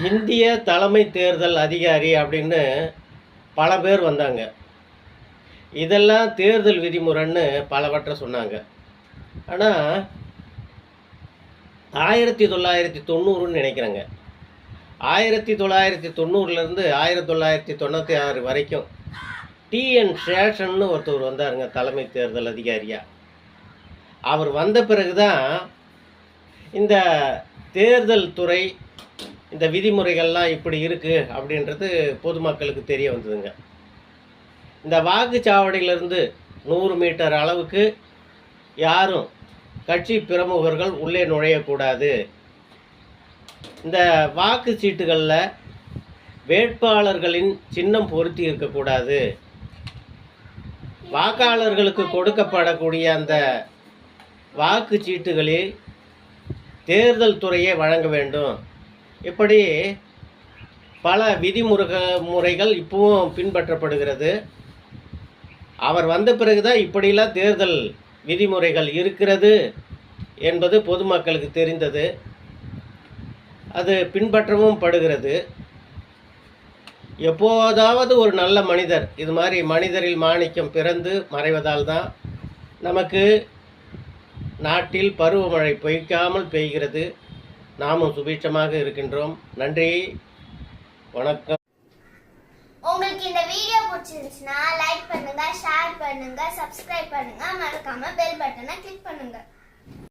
இந்திய தலைமை தேர்தல் அதிகாரி அப்படின்னு பல பேர் வந்தாங்க. இதெல்லாம் தேர்தல் விதிமுறைன்னு பலவற்றை சொன்னாங்க. ஆனால் ஆயிரத்தி தொள்ளாயிரத்தி தொண்ணூறுன்னு நினைக்கிறேங்க. ஆயிரத்தி தொள்ளாயிரத்தி தொண்ணூறுலேருந்து ஆயிரத்தி தொள்ளாயிரத்தி தொண்ணூற்றி ஆறு வரைக்கும் டிஎன் சேஷன்னு ஒருத்தர் வந்தாருங்க தலைமை தேர்தல் அதிகாரியாக அவர் வந்த பிறகு தான் இந்த தேர்தல் துறை இந்த விதிமுறைகள்லாம் இப்படி இருக்குது அப்படின்றது பொதுமக்களுக்கு தெரிய வந்ததுங்க. இந்த வாக்குச்சாவடியிலிருந்து நூறு மீட்டர் அளவுக்கு யாரும் கட்சி பிரமுகர்கள் உள்ளே நுழையக்கூடாது. இந்த வாக்கு சீட்டுகளில் வேட்பாளர்களின் சின்னம் பொருத்தி இருக்கக்கூடாது. வாக்காளர்களுக்கு கொடுக்கப்படக்கூடிய அந்த வாக்கு சீட்டுகளில் தேர்தல் துறையே வழங்க வேண்டும். இப்படி பல விதிமுருக முறைகள் இப்பவும் பின்பற்றப்படுகிறது. அவர் வந்த பிறகுதான் இப்படிலாம் தேர்தல் விதிமுறைகள் இருக்கிறது என்பது பொதுமக்களுக்கு தெரிந்தது. அது பின்பற்றவும் படுகிறது. எப்போதாவது ஒரு நல்ல மனிதர் இது மாதிரி மனிதரில் மாணிக்கம் பிறந்து மறைவதால் தான் நமக்கு நாட்டில் பருவமழை பெய்க்காமல் பெய்கிறது. நாமும் சுபீட்சமாக இருக்கின்றோம். நன்றி. வணக்கம். உங்களுக்கு இந்த வீடியோ பிடிச்சிருந்துச்சுன்னா லைக் பண்ணுங்க ஷேர் பண்ணுங்க சப்ஸ்கிரைப் பண்ணுங்க. மறக்காம பெல் பட்டனை கிளிக் பண்ணுங்க.